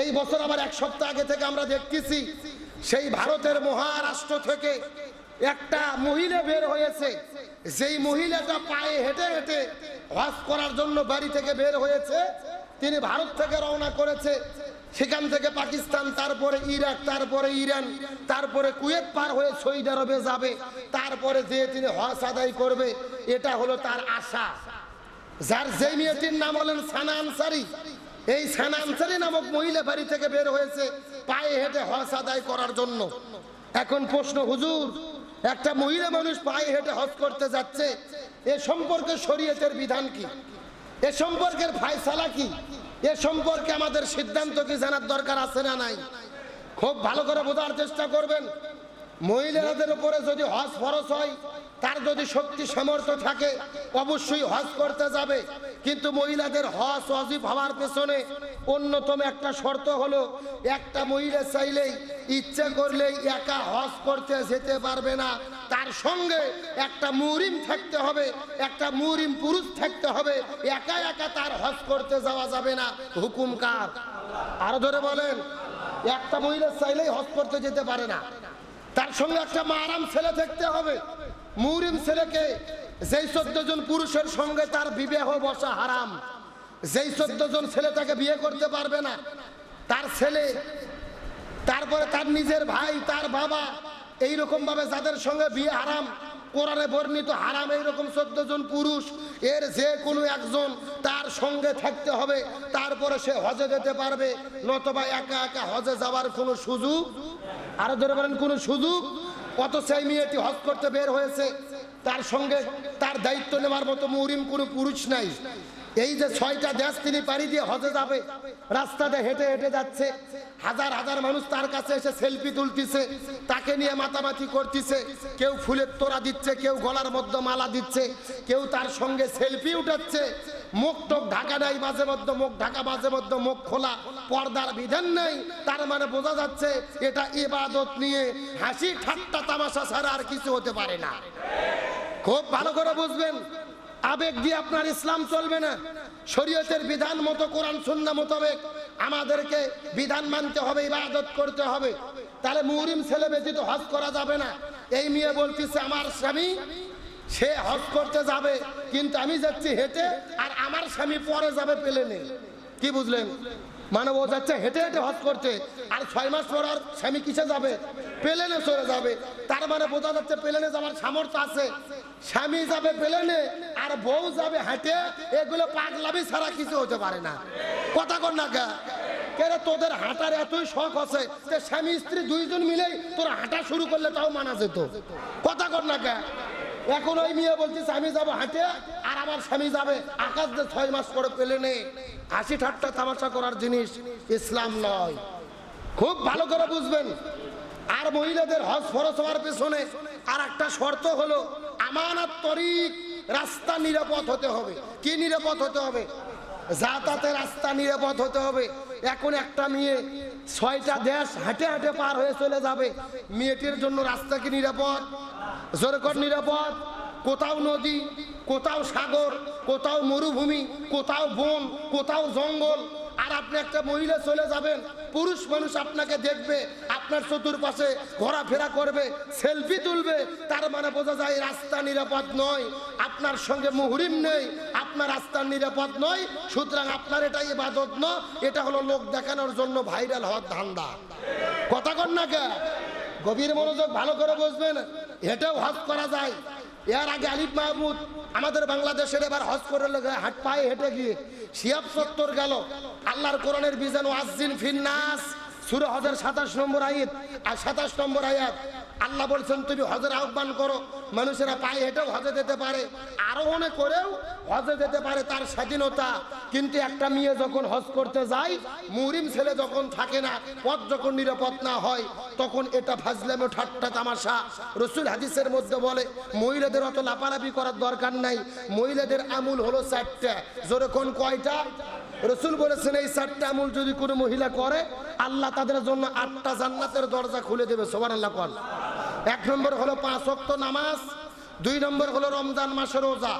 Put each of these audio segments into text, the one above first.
এই বছর আবার এক সপ্তাহ আগে থেকে আমরা দেখতেছি, সেই ভারতের মহারাষ্ট্র থেকে একটা মহিলা বের হয়েছে। যেই মহিলাটা পায়ে হেঁটে হেঁটে হজ করার জন্য বাড়ি থেকে বের হয়েছে, তিনি ভারত থেকে রওনা করেছে। সেখান থেকে পাকিস্তান, তারপরে ইরাক, তারপরে ইরান, তারপরে কুয়েত পার হয়ে সৌদি আরবে যাবে। তারপরে যে তিনি হজ আদায় করবে, এটা হলো তার আশা। যার যে মেয়েটির নাম হলেন সানা আনসারি এই সানা আনসারি নামক মহিলা বাড়ি থেকে বের হয়েছে, পায়ে হেঁটে হজ আদায় করার জন্য। এখন প্রশ্ন, হুজুর, একটা মহিলা মানুষ পায়ে হেঁটে হজ করতে যাচ্ছে, এ সম্পর্কে শরীয়তের বিধান কি? এ সম্পর্কের ফায়সালা কি? এ সম্পর্কে আমাদের সিদ্ধান্ত কি জানার দরকার আছে না নাই? খুব ভালো করে বোঝার চেষ্টা করবেন। মহিলাদের উপরে যদি হজ ফরজ হয়, তার যদি শক্তি, সামর্থ্য থাকে, অবশ্যই হজ করতে যাবে। কিন্তু মহিলাদের হজ অজীব হওয়ার পেছনে অন্যতম একটা শর্ত হলো, একটা মহিলা চাইলেই, ইচ্ছা করলেই একা হজ করতে যেতে পারবে না। তার সঙ্গে একটা মুরিম থাকতে হবে, একটা মুরিম পুরুষ থাকতে হবে। একা একা তার হজ করতে যাওয়া যাবে না। হুকুম কার? আরও ধরে বলেন, একটা মহিলা চাইলেই হজ করতে যেতে পারে না। তার সঙ্গে একটা মারাম ছেলে থাকতে হবে। মুরিম ছেলেকে যেই চোদ্দ জন পুরুষের সঙ্গে তার বিবাহ বসা হারাম, যেই চোদ্দ জন ছেলে তাকে বিয়ে করতে পারবে না, তার ছেলে, তারপরে তার নিজের ভাই, তার বাবা, এইরকমভাবে ভাবে যাদের সঙ্গে বিয়ে হারাম কোরআনে বর্ণিত হারাম এইরকম চোদ্দ জন পুরুষ, এর যে কোনো একজন তার সঙ্গে থাকতে হবে, তারপরে সে হজে যেতে পারবে, নতবা একা একা হজে যাওয়ার কোনো সুযোগ, আরও ধরে বলেন কোনো সুযোগ? কত সেই মেয়েটি হজ করতে বের হয়েছে, তার সঙ্গে তার দায়িত্ব নেওয়ার মতো মরিম কোনো পুরুষ নাই। এই যে ছয়টা দেশ তিনি পাড়ি দিয়ে হজে যাবে, রাস্তাতে হেঁটে হেঁটে যাচ্ছে, হাজার হাজার মানুষ তার কাছে এসে সেলফি তুলতিছে, তাকে নিয়ে মাতামাতি করতেছে, কেউ ফুলের তোড়া দিচ্ছে, কেউ গলার মধ্যে মালা দিচ্ছে, কেউ তার সঙ্গে সেলফি উঠাচ্ছে, মুখ টোক ঢাকা নাই, মাঝে মধ্যে মুখ ঢাকা, মাঝে মধ্যে মুখ খোলা, পর্দার বিধান নেই, তার মানে বোঝা যাচ্ছে এটা ইবাদত নিয়ে হাসি ঠাট্টা তামাশা ছাড়া আর কিছু হতে পারে না। খুব ভালো করে বুঝবেন আবেগ দিয়ে আপনার ইসলাম চলবে না। শরীয়তের বিধান মতো, কোরআন সুন্না মোতাবেক আমাদেরকে বিধান মানতে হবে, ইবাদত করতে হবে। তাহলে মুহরিম ছেলে ব্যতীত হজ করা যাবে না। এই মেয়ে বলতেছে, আমার স্বামী, সে হজ করতে যাবে, কিন্তু আমি যাচ্ছি হেঁটে আর আমার স্বামী পরে যাবে পেলে নেই কি বুঝলেন? মানে যাচ্ছে, হেঁটে হেঁটে হজ করছে। আর ছয় মাস পর আর স্বামী কিসে যাবে? পেলেনে চলে যাবে। তার মানে বোঝা যাচ্ছে পেলেনে যাওয়ার সামর্থ্য আছে। স্বামী যাবে পেলেনে, আর বউ যাবে হেঁটে, এগুলো পাগলামি ছাড়া কিছু হতে পারে না। কথা কর না কে কেন তোদের হাঁটার এতই শখ আছে যে স্বামী স্ত্রী দুইজন মিলেই তোর হাঁটা শুরু করলে তাও মানা যেত। কথা কর না কে এখন ওই মেয়ে বলছিস আমি যাব হাঁটে? আর আমার স্বামী যাবে। আকাশ দিয়ে ছয় মাস পরে পেলে নে। হাসি ঠাট্টা তামাশা করার জিনিস ইসলাম নয়। খুব ভালো করে বুঝবেন। আর মহিলাদের হজ ফরজ হওয়ার পেছনে আর একটা শর্ত হলো, আমানত তরিক রাস্তা নিরাপদ হতে হবে। কি নিরাপদ হতে হবে? যাতায়াতে রাস্তা নিরাপদ হতে হবে। এখন একটা মেয়ে ছয়টা দেশ হাঁটে হাঁটে পার হয়ে চলে যাবে। মেয়েটির জন্য রাস্তা কি নিরাপদ? জোরকর নিরাপদ। কোথাও নদী, কোথাও সাগর, কোথাও মরুভূমি, কোথাও বন, কোথাও জঙ্গল আপনি একটা মহিলা চলে যাবেন, পুরুষ মানুষ আপনাকে দেখবে, আপনার চতুর্পাশে ঘোরাফেরা করবে, সেলফি তুলবে, তার মানে বোঝা যায় রাস্তা নিরাপদ নয়, আপনার সঙ্গে মুহরিম নেই, আপনার রাস্তা নিরাপদ নয়, সুতরাং আপনার এটা ইবাদত ন, এটা হলো লোক দেখানোর জন্য ভাইরাল হওয়ার ধান্দা। কথা কন না কে? গভীর মনোযোগ ভালো করে বুঝবেন, হেঁটেও হজ করা যায় এর আগে আলিফ মাহমুদ আমাদের বাংলাদেশের এবার হজ করে হাট পায়ে হেঁটে গিয়ে শিয়াব সত্তর গেল। আল্লাহর কোরআনের বিজান ওয়াজিন ফিন্নাস। সুরে হজের সাতাশ নম্বর আয়াত। আর সাতাশ নম্বর আয়াত, আল্লাহ বলছেন, তুমি হজের আহ্বান করো মানুষেরা পায়ে হেঁটেও হজে যেতে পারে, আরোহণে করেও হজে যেতে পারে তার স্বাধীনতা। কিন্তু একটা মেয়ে যখন হজ করতে যায় মুরিম ছেলে যখন থাকে না, পথ যখন নিরাপদ না হয়, তখন এটা ফাজলামে ঠাট্টা তামাশা। রসুল হাদিসের মধ্যে বলে, মহিলাদের অত লাপালাপি করার দরকার নাই, মহিলাদের আমুল হলো চারটা। যেরকম কয়টা? রসুল বলেছেন, এই চারটা আমুল যদি কোনো মহিলা করে, আল্লাহ তাদের জন্য আটটা জান্নাতের দরজা খুলে দেবে সোমান আল্লাহ এক নম্বর হলো পাঁচ অক্ত নামাজ, দুই নম্বর হলো রমজান মাসের রোজা,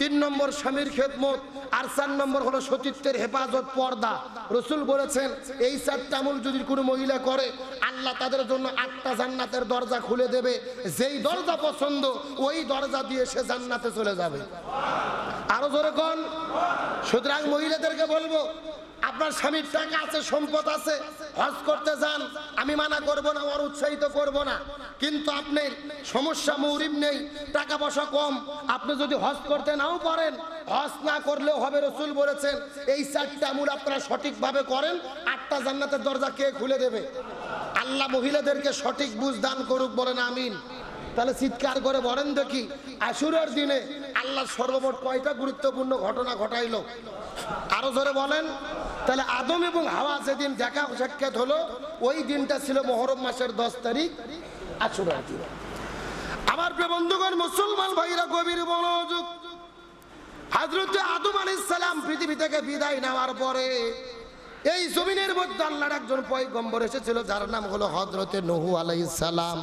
তিন নম্বর স্বামীর খেদমত, আর চার নম্বর হলো সতীত্বের হেফাজত পর্দা। রসুল বলেছেন, এই চারটা আমল যদি কোনো মহিলা করে, আল্লাহ তাদের জন্য আটটা জান্নাতের দরজা খুলে দেবে। যেই দরজা পছন্দ, ওই দরজা দিয়ে সে জান্নাতে চলে যাবে। আরও জোরে কোন। সুতরাং মহিলাদেরকে বলব, আপনার স্বামীর টাকা আছে, সম্পদ আছে, হজ করতে যান, আমি মানা করব না, আমার উৎসাহিত করব না। কিন্তু আপনি সমস্যা মৌরিম নেই, টাকা পয়সা কম। আপনি যদি হজ করতে নাও পারেন, হজ না করলেও হবে রসুল বলেছেন, এই চারটা আমুল আপনারা সঠিকভাবে করেন, আটটা জান্নাতের দরজা কে খুলে দেবে? আল্লাহ মহিলাদেরকে সঠিক বুঝ দান করুক, বলেন আমিন। তাহলে চিৎকার করে বলেন দেখি, আশুরের দিনে আল্লাহ সর্বমোট কয়টা গুরুত্বপূর্ণ ঘটনা ঘটাইলো? আরও ধরে বলেন। তাহলে আদম এবং হাওয়া যেদিন দেখা সাক্ষাৎ হলো, ওই দিনটা ছিল মহরম মাসের দশ তারিখ। দিন আমার প্রিয় বন্ধুগণ, মুসলমান ভাইরা, গভীর মনোযোগ। হাজরতে আদম আলাইহিস সালাম পৃথিবী থেকে বিদায় নেওয়ার পরে এই জমিনের মধ্যে আল্লাহর একজন পয়গম্বর এসেছিল, যার নাম হলো হজরতে নহু আলাইহিস সালাম।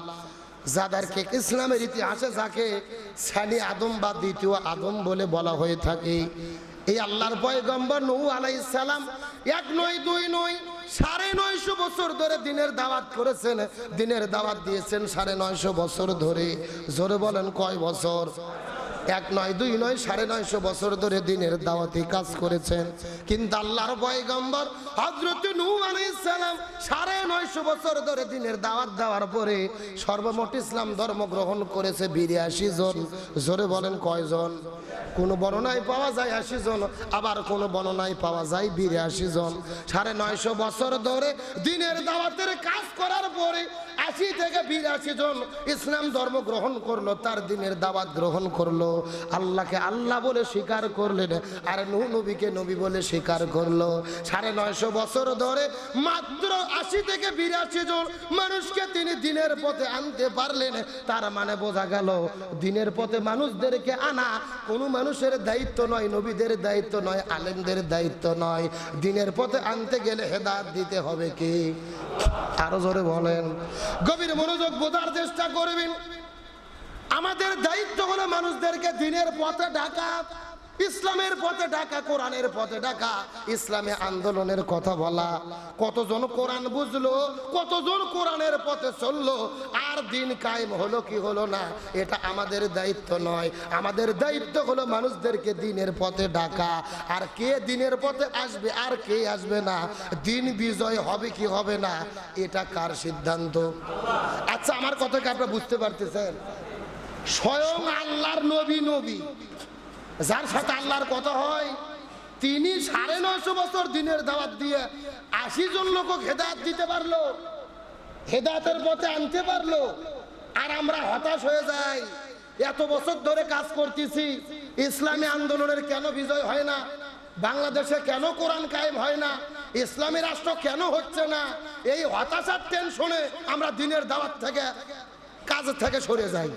যাদেরকে ইসলামের ইতিহাসে যাকে সানি আদম বা দ্বিতীয় আদম বলে বলা হয়ে থাকে, এই আল্লাহর পয়গম্বর নৌ আলাই সালাম এক নয়, দুই নয়, সাড়ে নয়শো বছর ধরে দিনের দাওয়াত করেছেন। দিনের দাওয়াত দিয়েছেন সাড়ে নয়শো বছর ধরে। জোরে বলেন কয় বছর? এক নয়, দুই নয়, সাড়ে নয়শো বছর ধরে দিনের দাওয়াতি কাজ করেছেন। কিন্তু আল্লাহর পয়গম্বর হজরত আলাইহিস সাড়ে নয়শো বছর ধরে দিনের দাওয়াত দেওয়ার পরে সর্বমোট ইসলাম ধর্ম গ্রহণ করেছে বিরাশি জন। জোরে বলেন কয়জন? কোন বর্ণনায় পাওয়া যায় আশি জন, আবার কোন বর্ণনায় পাওয়া যায় বিরাশি জন। সাড়ে নয়শো বছর ধরে দিনের দাওয়াতের কাজ করার পরে আশি থেকে বিরাশি জন ইসলাম ধর্ম গ্রহণ করল, তার দিনের দাওয়াত গ্রহণ করল। আল্লাহকে আল্লাহ বলে স্বীকার করলেন, আর নূহ নবীকে নবী বলে স্বীকার করল। সাড়ে নয়শো বছর ধরে মাত্র আশি থেকে বিরাশি জন মানুষকে তিনি দিনের পথে আনতে পারলেন। তার মানে বোঝা গেল, দিনের পথে মানুষদেরকে আনা কোনো মানুষের দায়িত্ব নয়, নবীদের দায়িত্ব নয়, আলেমদের দায়িত্ব নয়। দিনের পথে আনতে গেলে হেদাত দিতে হবে কি? আরও জোরে বলেন। গভীর মনোযোগ বোঝার চেষ্টা করবেন। আমাদের দায়িত্ব হলো মানুষদেরকে দিনের পথে ডাকা। ইসলামের পথে ডাকা, কোরআনের পথে ডাকা, ইসলামে আন্দোলনের কথা বলা। কতজন কোরআন বুঝলো, কতজন কোরআনের পথে চলল, আর দিন কায়েম হলো কি হলো না, এটা আমাদের দায়িত্ব নয়। আমাদের দায়িত্ব হলো মানুষদেরকে দিনের পথে ডাকা, আর কে দিনের পথে আসবে, আর কে আসবে না, দিন বিজয় হবে কি হবে না, এটা কার সিদ্ধান্ত? আচ্ছা আমার কথাকে আপনারা বুঝতে পারতেছেন? স্বয়ং আল্লাহর নবী নবী। যার সাথে আল্লাহর কথা হয়, তিনি সাড়ে নয়শো বছর দিনের দাওয়াত দিয়ে আশি জন লোক হেদায়ত দিতে পারল, হেদায়তের পথে আনতে পারল, আর আমরা হতাশ হয়ে যাই। এত বছর ধরে কাজ করতেছি, ইসলামী আন্দোলনের কেন বিজয় হয় না? বাংলাদেশে কেন কোরআন কায়েম হয় না? ইসলামী রাষ্ট্র কেন হচ্ছে না? এই হতাশার টেনশনে আমরা দিনের দাওয়াত থেকে, কাজ থেকে সরে যাই।